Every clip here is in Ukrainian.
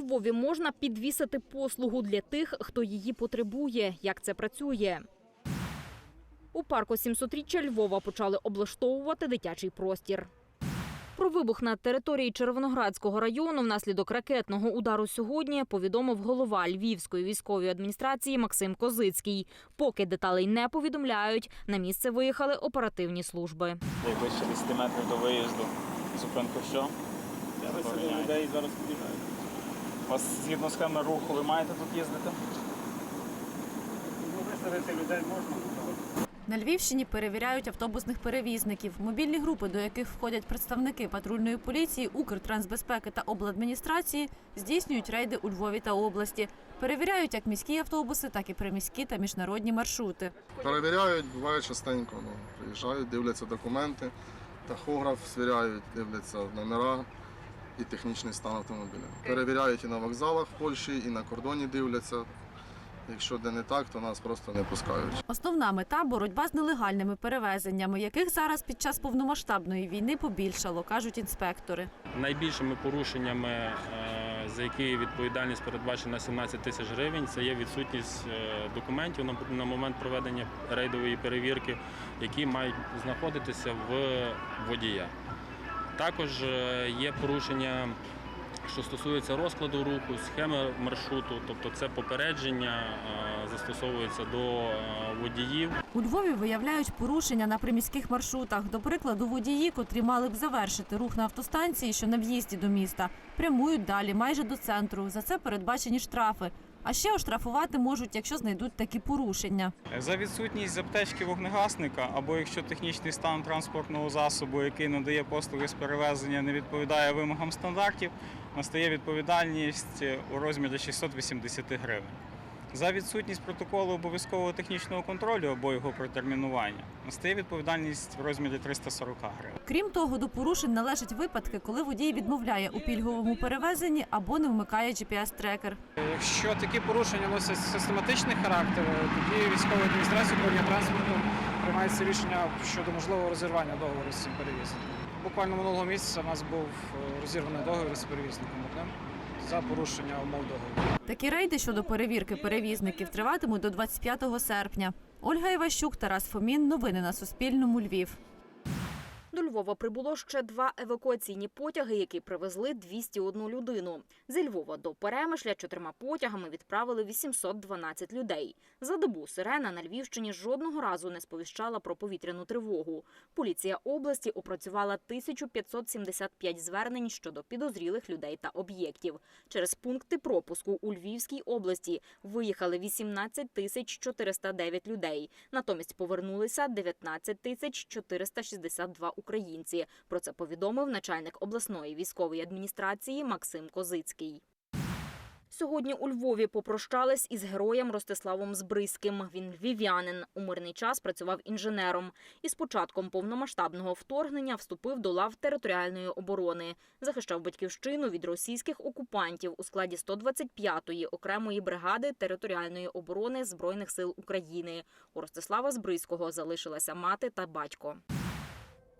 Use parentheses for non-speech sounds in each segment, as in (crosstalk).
У Львові можна підвісити послугу для тих, хто її потребує. Як це працює? У парку 700-річчя Львова почали облаштовувати дитячий простір. Про вибух на території Червоноградського району внаслідок ракетного удару сьогодні повідомив голова Львівської військової адміністрації Максим Козицький. Поки деталей не повідомляють, на місце виїхали оперативні служби. Найближче 10 метрів до виїзду. Зупинку що? Я людей зараз підіймаю. У вас згідно схеми руху ви маєте тут їздити? Ну, висадити людей можна. На Львівщині перевіряють автобусних перевізників. Мобільні групи, до яких входять представники патрульної поліції, Укртрансбезпеки та обладміністрації, здійснюють рейди у Львові та області. Перевіряють як міські автобуси, так і приміські та міжнародні маршрути. Перевіряють, буває частенько. Ну, приїжджають, дивляться документи, тахограф свіряють, дивляться номера і технічний стан автомобіля. Перевіряють і на вокзалах в Польщі, і на кордоні дивляться. Якщо де не так, то нас просто не пускають. Основна мета боротьба з нелегальними перевезеннями, яких зараз під час повномасштабної війни побільшало, кажуть інспектори. Найбільшими порушеннями, е, за які відповідальність передбачена 17 тисяч гривень, це є відсутність е, документів на- на момент проведення рейдової перевірки, які мають знаходитися в водія. Також е, є порушення. Що стосується розкладу руху, схеми маршруту, тобто це попередження е, застосовується до е, водіїв. У Львові виявляють порушення на приміських маршрутах. До прикладу, водії, котрі мали б завершити рух на автостанції, що на в'їзді до міста, прямують далі, майже до центру. За це передбачені штрафи. А ще оштрафувати можуть, якщо знайдуть такі порушення. За відсутність аптечки вогнегасника або якщо технічний стан транспортного засобу, який надає послуги з перевезення, не відповідає вимогам стандартів, настає відповідальність у розмірі 680 гривень. За відсутність протоколу обов'язкового технічного контролю або його протермінування настає відповідальність в розмірі 340 гривень. Крім того, до порушень належать випадки, коли водій відмовляє у пільговому перевезенні або не вмикає GPS-трекер. Якщо такі порушення носять систематичний характер, тоді військова адміністрація управління транспорту приймається рішення щодо можливого розірвання договору з цим перевізником. Буквально минулого місяця у нас був е, розірваний договір з перевізником одним за порушення умов договору. Такі рейди щодо перевірки перевізників триватимуть до 25 серпня. Ольга Іващук, Тарас Фомін. Новини на Суспільному. Львів. Львова прибуло ще два евакуаційні потяги, які привезли 201 людину. Зі Львова до Перемишля чотирма потягами відправили 812 людей. За добу сирена на Львівщині жодного разу не сповіщала про повітряну тривогу. Поліція області опрацювала 1575 звернень щодо підозрілих людей та об'єктів. Через пункти пропуску у Львівській області виїхали 18 тисяч 409 людей. Натомість повернулися 19 тисяч 462 українці. Про це повідомив начальник обласної військової адміністрації Максим Козицький. Сьогодні у Львові попрощались із героєм Ростиславом Збризьким. Він львів'янин. У мирний час працював інженером. І з початком повномасштабного вторгнення вступив до лав територіальної оборони. Захищав батьківщину від російських окупантів у складі 125-ї окремої бригади територіальної оборони Збройних сил України. У Ростислава Збризького залишилася мати та батько.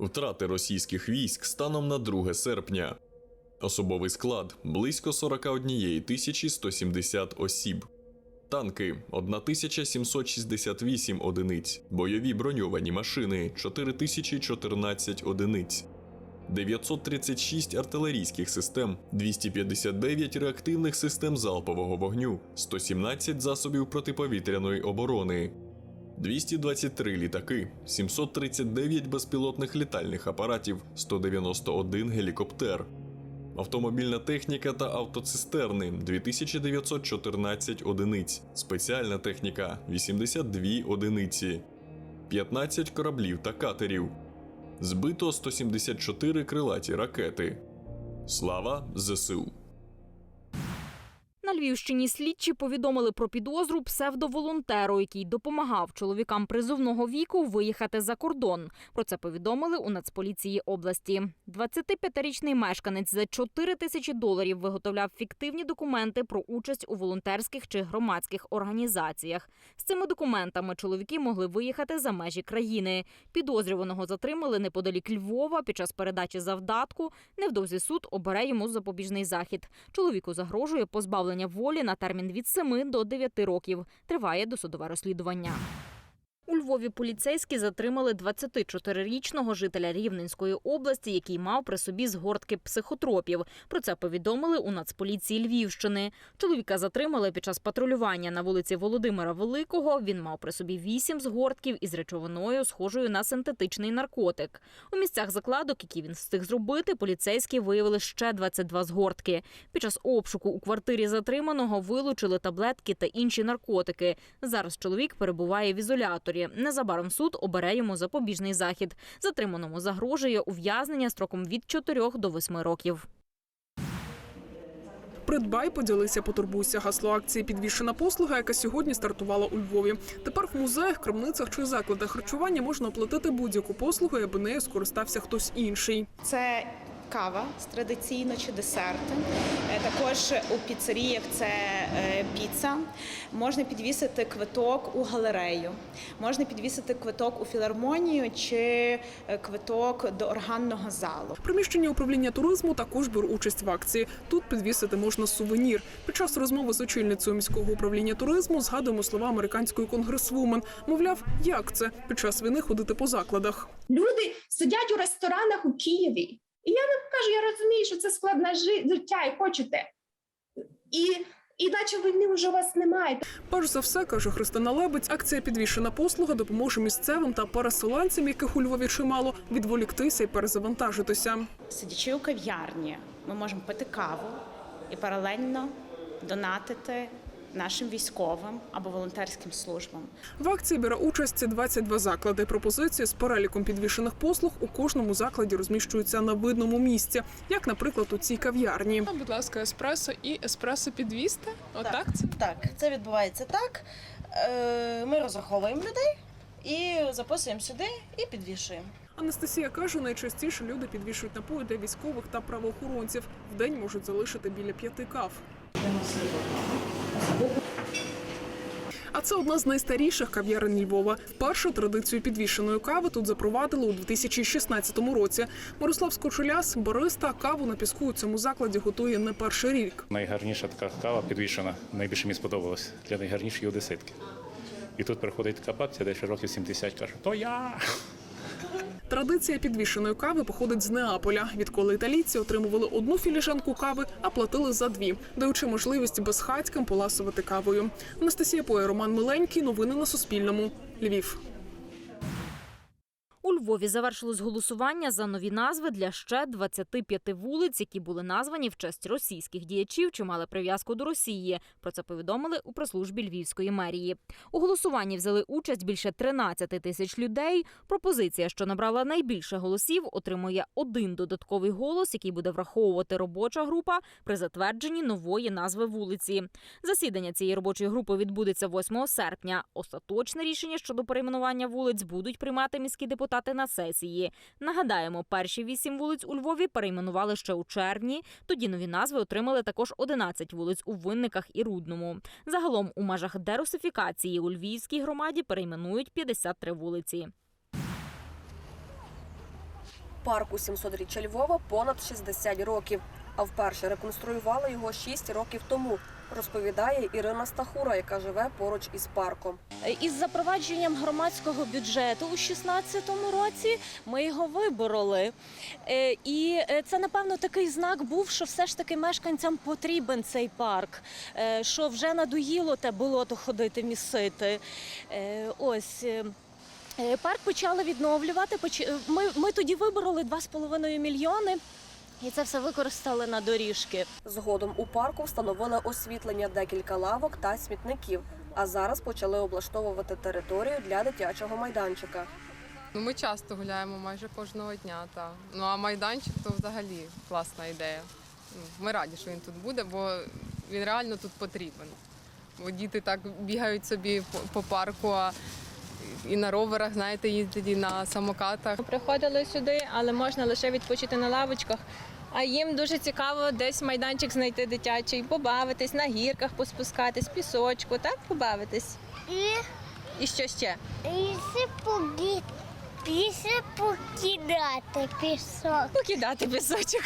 Втрати російських військ станом на 2 серпня. Особовий склад близько 41 тисячі 170 осіб. Танки 1768 одиниць. Бойові броньовані машини 4014 одиниць. 936 артилерійських систем, 259 реактивних систем залпового вогню, 117 засобів протиповітряної оборони, 223 літаки, 739 безпілотних літальних апаратів, 191 гелікоптер, автомобільна техніка та автоцистерни 2914 одиниць, спеціальна техніка 82 одиниці, 15 кораблів та катерів. Збито 174 крилаті ракети. Слава ЗСУ! Львівщині слідчі повідомили про підозру псевдоволонтеру, який допомагав чоловікам призовного віку виїхати за кордон. Про це повідомили у Нацполіції області. 25-річний мешканець за 4 тисячі доларів виготовляв фіктивні документи про участь у волонтерських чи громадських організаціях. З цими документами чоловіки могли виїхати за межі країни. Підозрюваного затримали неподалік Львова під час передачі завдатку. Невдовзі суд обере йому запобіжний захід. Чоловіку загрожує позбавлення волі на термін від 7 до 9 років. Триває досудове розслідування. Львові поліцейські затримали 24-річного жителя Рівненської області, який мав при собі згортки психотропів. Про це повідомили у Нацполіції Львівщини. Чоловіка затримали під час патрулювання на вулиці Володимира Великого. Він мав при собі вісім згортків із речовиною, схожою на синтетичний наркотик. У місцях закладок, які він встиг зробити, поліцейські виявили ще 22 згортки. Під час обшуку у квартирі затриманого вилучили таблетки та інші наркотики. Зараз чоловік перебуває в ізоляторі. Незабаром суд обере йому запобіжний захід. Затриманому загрожує ув'язнення строком від 4 до 8 років. Придбай, поділися, потурбуйся. Гасло акції підвішена послуга, яка сьогодні стартувала у Львові. Тепер в музеях, крамницях чи закладах харчування можна оплатити будь-яку послугу, аби нею скористався хтось інший. Це кава традиційно чи десерти. Е, Також у піцеріях це е, піца. Можна підвісити квиток у галерею, можна підвісити квиток у філармонію чи е, квиток до органного залу. Приміщення управління туризму також беруть участь в акції. Тут підвісити можна сувенір. Під час розмови з очільницею міського управління туризму згадуємо слова американської конгресвумен. Мовляв, як це під час війни ходити по закладах. Люди сидять у ресторанах у Києві. І я вам кажу, я розумію, що це складне життя і хочете. І, і наче війни вже у вас немає. Перш за все, каже Христина Лебедь, акція підвішена послуга допоможе місцевим та переселенцям, яких у Львові чимало, відволіктися і перезавантажитися. Сидячи у кав'ярні, ми можемо пити каву і паралельно донатити нашим військовим або волонтерським службам. В акції бере участь 22 заклади. Пропозиції з переліком підвішених послуг у кожному закладі розміщуються на видному місці, як, наприклад, у цій кав'ярні. Будь ласка, еспресо і еспресо підвісти. Отак це Так, це відбувається так. Е, Ми розраховуємо людей і записуємо сюди і підвішуємо. Анастасія каже, найчастіше люди підвішують напої для військових та правоохоронців. В день можуть залишити біля п'яти кав. А це одна з найстаріших кав'ярень Львова. Вперше традицію підвішеної кави тут запровадили у 2016 році. Мирослав Скочуляс, бариста, каву на піску у цьому закладі готує не перший рік. Найгарніша така кава підвішена, найбільше мені сподобалось для найгарнішої одеситки. І тут приходить така бабця, десь років 70, каже, то я. Традиція підвішеної кави походить з Неаполя, відколи італійці отримували одну філіжанку кави, а платили за дві, даючи можливість безхатькам поласувати кавою. Анастасія Поє, Роман Миленький. Новини на Суспільному. Львів. У Львові завершилось голосування за нові назви для ще 25 вулиць, які були названі в честь російських діячів чи мали прив'язку до Росії. Про це повідомили у прес-службі Львівської мерії. У голосуванні взяли участь більше 13 тисяч людей. Пропозиція, що набрала найбільше голосів, отримує один додатковий голос, який буде враховувати робоча група при затвердженні нової назви вулиці. Засідання цієї робочої групи відбудеться 8 серпня. Остаточне рішення щодо перейменування вулиць будуть приймати міські депутати на сесії. Нагадаємо, перші вісім вулиць у Львові перейменували ще у червні. Тоді нові назви отримали також 11 вулиць у Винниках і Рудному. Загалом у межах дерусифікації у Львівській громаді перейменують 53 вулиці. Парку 700-річчя Львова понад 60 років, а вперше реконструювали його 6 років тому, розповідає Ірина Стахура, яка живе поруч із парком. Із запровадженням громадського бюджету у 2016 році ми його вибороли. Е, І е, це, напевно, такий знак був, що все ж таки мешканцям потрібен цей парк, е, що вже надоїло те болото ходити місити. Ось. Парк почали відновлювати. Ми, ми тоді вибороли 2,5 мільйони. І це все використали на доріжки. Згодом у парку встановили освітлення декілька лавок та смітників. А зараз почали облаштовувати територію для дитячого майданчика. Ну, ми часто гуляємо майже кожного дня. Та. Ну а майданчик то взагалі класна ідея. Ну, Ми раді, що він тут буде, бо він реально тут потрібен. Бо діти так бігають собі по, по парку, а і на роверах, знаєте, їздять, і на самокатах. Приходили сюди, але можна лише відпочити на лавочках. А їм дуже цікаво десь майданчик знайти дитячий, побавитись, на гірках поспускатись, пісочку, так побавитись. І, І що ще? і і покидати пісок. Покидати пісочок.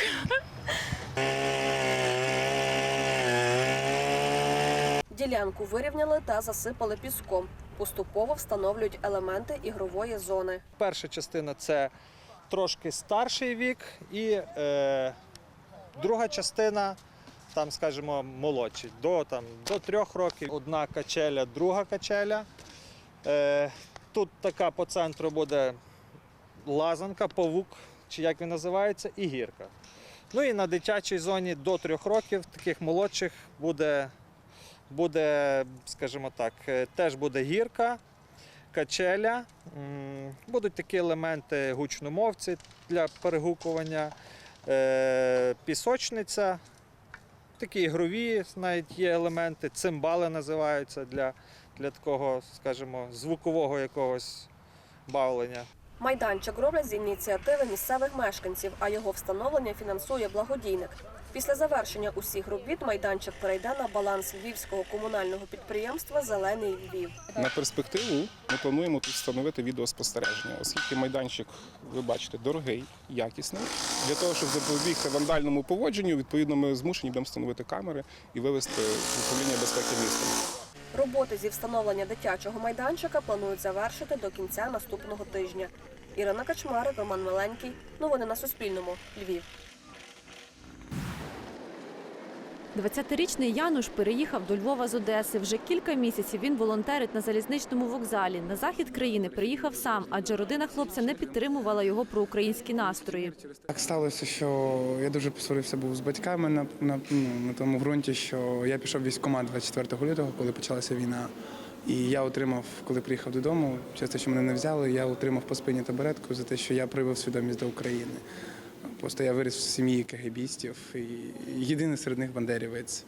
Ділянку вирівняли та засипали піском. Поступово встановлюють елементи ігрової зони. Перша частина це трошки старший вік, і е, друга частина, там, скажімо, молодший, до, там, до трьох років. Одна качеля, друга качеля. Е, тут така по центру буде лазанка, павук, чи як він називається, і гірка. Ну і на дитячій зоні до трьох років, таких молодших, буде, буде скажімо так, е, теж буде гірка, качеля. Будуть такі елементи гучномовці для перегукування, е, пісочниця, такі ігрові навіть є елементи, цимбали називаються для, для такого, скажімо, звукового якогось бавлення. Майданчик роблять з ініціативи місцевих мешканців, а його встановлення фінансує благодійник. Після завершення усіх робіт майданчик перейде на баланс львівського комунального підприємства Зелений Львів. На перспективу ми плануємо тут встановити відеоспостереження, оскільки майданчик, ви бачите, дорогий, якісний. Для того, щоб запобігти вандальному поводженню, відповідно, ми змушені будемо встановити камери і вивести управління безпеки міста. Роботи зі встановлення дитячого майданчика планують завершити до кінця наступного тижня. Ірина Качмарик, Роман Миленький. Новини на Суспільному. Львів. 20-річний Януш переїхав до Львова з Одеси. Вже кілька місяців він волонтерить на залізничному вокзалі. На захід країни приїхав сам, адже родина хлопця не підтримувала його проукраїнські настрої. Так сталося, що я дуже посварився був з батьками на, на, ну, на тому ґрунті, що я пішов військкомат 24 лютого, коли почалася війна. І я отримав, коли приїхав додому, через що мене не взяли, я отримав по спині табуретку за те, що я привив свідомість до України. Просто я виріс в сім'ї кегебістів і єдиний серед них бандерівець.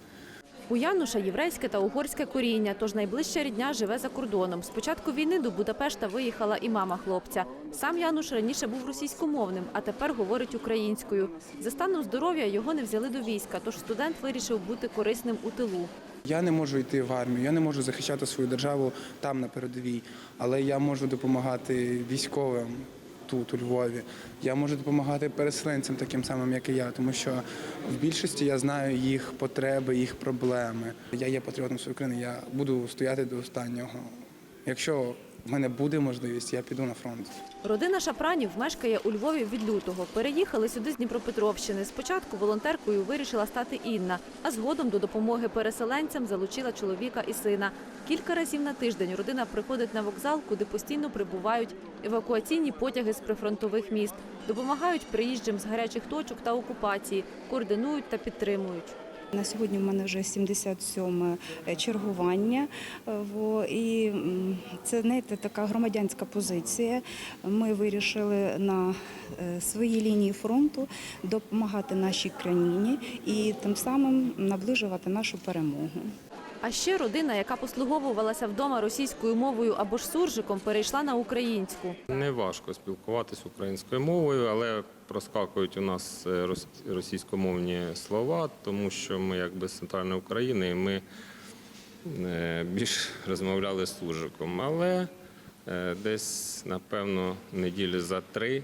У Януша єврейське та угорське коріння, тож найближча рідня живе за кордоном. З початку війни до Будапешта виїхала і мама хлопця. Сам Януш раніше був російськомовним, а тепер говорить українською. За станом здоров'я його не взяли до війська, тож студент вирішив бути корисним у тилу. Я не можу йти в армію, я не можу захищати свою державу там на передовій, але я можу допомагати військовим тут, у Львові. Я можу допомагати переселенцям таким самим, як і я, тому що в більшості я знаю їх потреби, їх проблеми. Я є патріотом своєї країни, я буду стояти до останнього. Якщо в мене буде можливість, я піду на фронт. Родина Шапранів мешкає у Львові від лютого. Переїхали сюди з Дніпропетровщини. Спочатку волонтеркою вирішила стати Інна, а згодом до допомоги переселенцям залучила чоловіка і сина. Кілька разів на тиждень родина приходить на вокзал, куди постійно прибувають евакуаційні потяги з прифронтових міст, допомагають приїжджим з гарячих точок та окупації, координують та підтримують. На сьогодні в мене вже 77 чергування. Е, І це знаєте, така громадянська позиція. Ми вирішили на е, своїй лінії фронту допомагати нашій країні і тим самим наближувати нашу перемогу. А ще родина, яка послуговувалася вдома російською мовою або ж суржиком, перейшла на українську. Не важко спілкуватися українською мовою, але проскакують у нас е, російськомовні слова, тому що ми якби з центральної України і ми е, більш розмовляли з суржиком. Але е, десь, напевно, неділі за три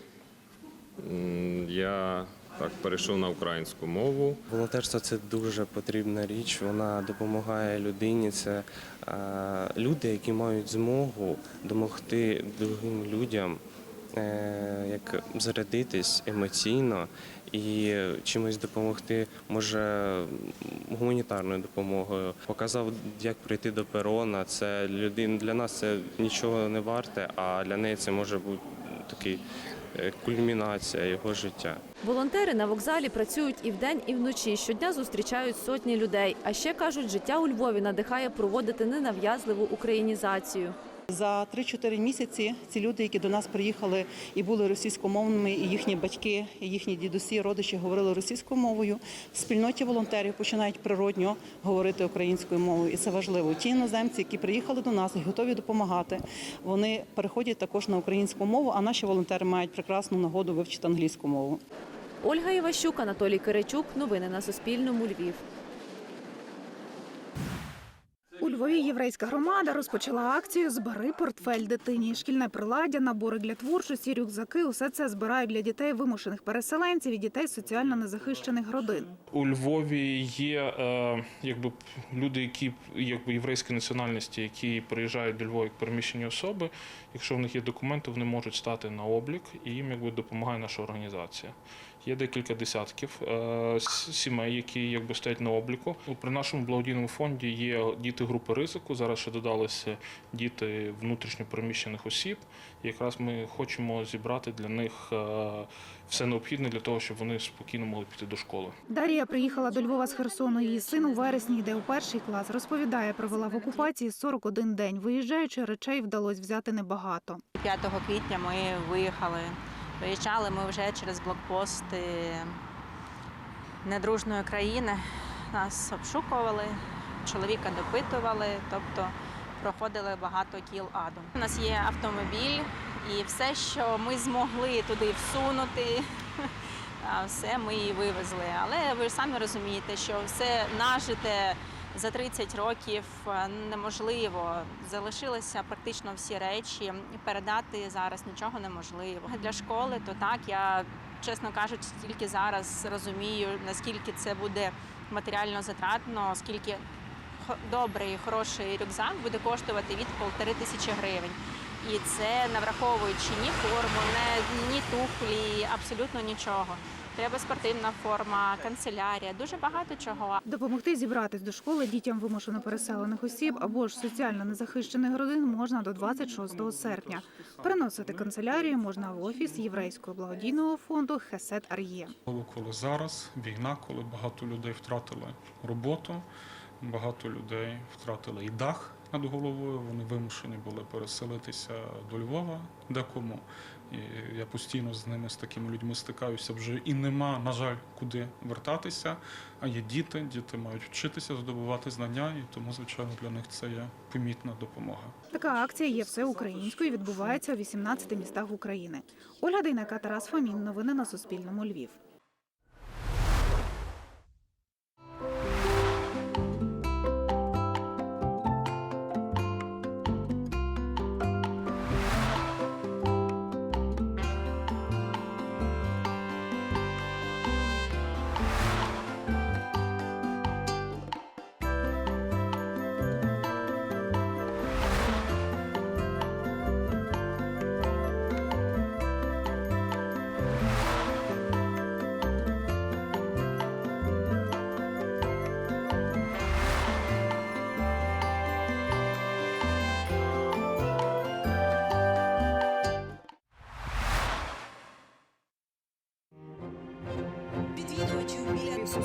я так перейшов на українську мову. Волонтерство це дуже потрібна річ. Вона допомагає людині. Це люди, які мають змогу допомогти другим людям, як зарядитись емоційно і чимось допомогти, може гуманітарною допомогою. Показав, як прийти до перона. Це людина для нас це нічого не варте, а для неї це може бути такий е, кульмінація його життя. Волонтери на вокзалі працюють і вдень, і вночі. Щодня зустрічають сотні людей. А ще кажуть, життя у Львові надихає проводити ненав'язливу українізацію. За 3-4 місяці ці люди, які до нас приїхали і були російськомовними, і їхні батьки, і їхні дідусі, родичі говорили російською мовою. В спільноті волонтерів починають природньо говорити українською мовою, і це важливо. Ті іноземці, які приїхали до нас і готові допомагати, вони переходять також на українську мову. А наші волонтери мають прекрасну нагоду вивчити англійську мову. Ольга Іващук, Анатолій Киричук. Новини на Суспільному. Львів. У Львові єврейська громада розпочала акцію Збери портфель дитині. Шкільне приладдя, набори для творчості, рюкзаки усе це збирають для дітей вимушених переселенців і дітей соціально незахищених родин. У Львові є е, якби люди, які якби єврейської національності, які приїжджають до Львова як переміщені особи. Якщо в них є документи, вони можуть стати на облік, і їм якби допомагає наша організація. Є декілька десятків е, сімей, які якби стоять на обліку. При нашому благодійному фонді є діти групи ризику. Зараз ще додалися діти внутрішньо переміщених осіб. І якраз ми хочемо зібрати для них е, все необхідне для того, щоб вони спокійно могли піти до школи. Дар'я приїхала до Львова з Херсону. Її син у вересні йде у перший клас. Розповідає, провела в окупації 41 день. Виїжджаючи, речей вдалося взяти небагато. 5 квітня ми виїхали. Виїжджали ми вже через блокпости недружної країни. Нас обшукували, чоловіка допитували, тобто проходили багато кіл аду. У нас є автомобіль, і все, що ми змогли туди всунути, (laughs) все ми і вивезли. Але ви ж самі розумієте, що все нажите за 30 років е, неможливо. Залишилися практично всі речі. Передати зараз нічого неможливо. Для школи то так я, чесно кажучи, тільки зараз розумію, наскільки це буде матеріально затратно, скільки добрий, хороший рюкзак буде коштувати від полтори тисячі гривень. І це не враховуючи ні форму, ні туфлі, абсолютно нічого. Треба спортивна форма, канцелярія, дуже багато чого. Допомогти зібратись до школи дітям вимушено переселених осіб або ж соціально незахищених родин можна до 26 серпня. Приносити канцелярію можна в офіс єврейського благодійного фонду Хесет Ар'є. Коли зараз війна, коли багато людей втратили роботу, багато людей втратили і дах над головою. Вони вимушені були переселитися до Львова декому. І я постійно з ними з такими людьми стикаюся вже і нема, на жаль, куди вертатися. А є діти, діти мають вчитися, здобувати знання, і тому, звичайно, для них це є помітна допомога. Така акція є всеукраїнською. Відбувається у 18 містах України. Ольга Дейнека, Тарас Фомін. Новини на Суспільному. Львів.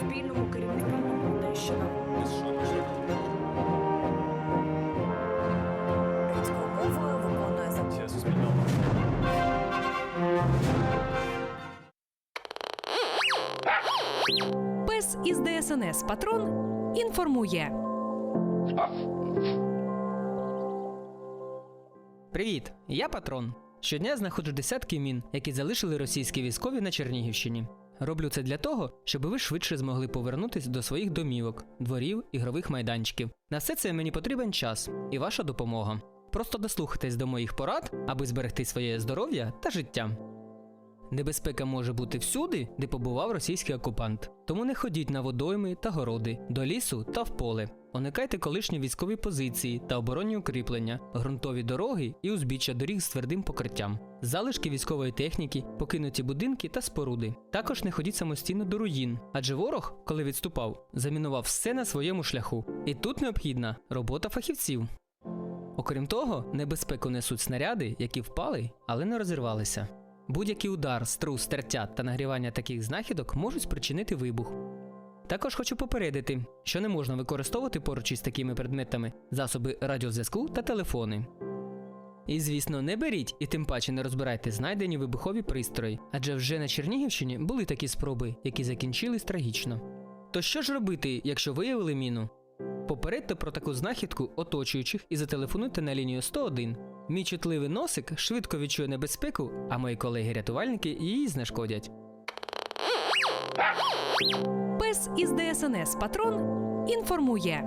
Біля Суспільному керівникам Одещина. Українською мовою виконує за Пес із ДСНС Патрон інформує. Привіт, я патрон. Щодня знаходжу десятки мін, які залишили російські військові на Чернігівщині. Роблю це для того, щоб ви швидше змогли повернутися до своїх домівок, дворів, ігрових майданчиків. На все це мені потрібен час і ваша допомога. Просто дослухайтесь до моїх порад, аби зберегти своє здоров'я та життя. Небезпека може бути всюди, де побував російський окупант. Тому не ходіть на водойми та городи, до лісу та в поле. Уникайте колишні військові позиції та оборонні укріплення, ґрунтові дороги і узбіччя доріг з твердим покриттям, залишки військової техніки, покинуті будинки та споруди. Також не ходіть самостійно до руїн, адже ворог, коли відступав, замінував все на своєму шляху. І тут необхідна робота фахівців. Окрім того, небезпеку несуть снаряди, які впали, але не розірвалися. Будь-який удар, струс, тертя та нагрівання таких знахідок можуть спричинити вибух. Також хочу попередити, що не можна використовувати поруч із такими предметами засоби радіозв'язку та телефони. І звісно, не беріть і тим паче не розбирайте знайдені вибухові пристрої, адже вже на Чернігівщині були такі спроби, які закінчились трагічно. То що ж робити, якщо виявили міну? Попередьте про таку знахідку оточуючих і зателефонуйте на лінію 101. Мій чутливий носик швидко відчує небезпеку, а мої колеги-рятувальники її знешкодять. Пес із ДСНС Патрон інформує.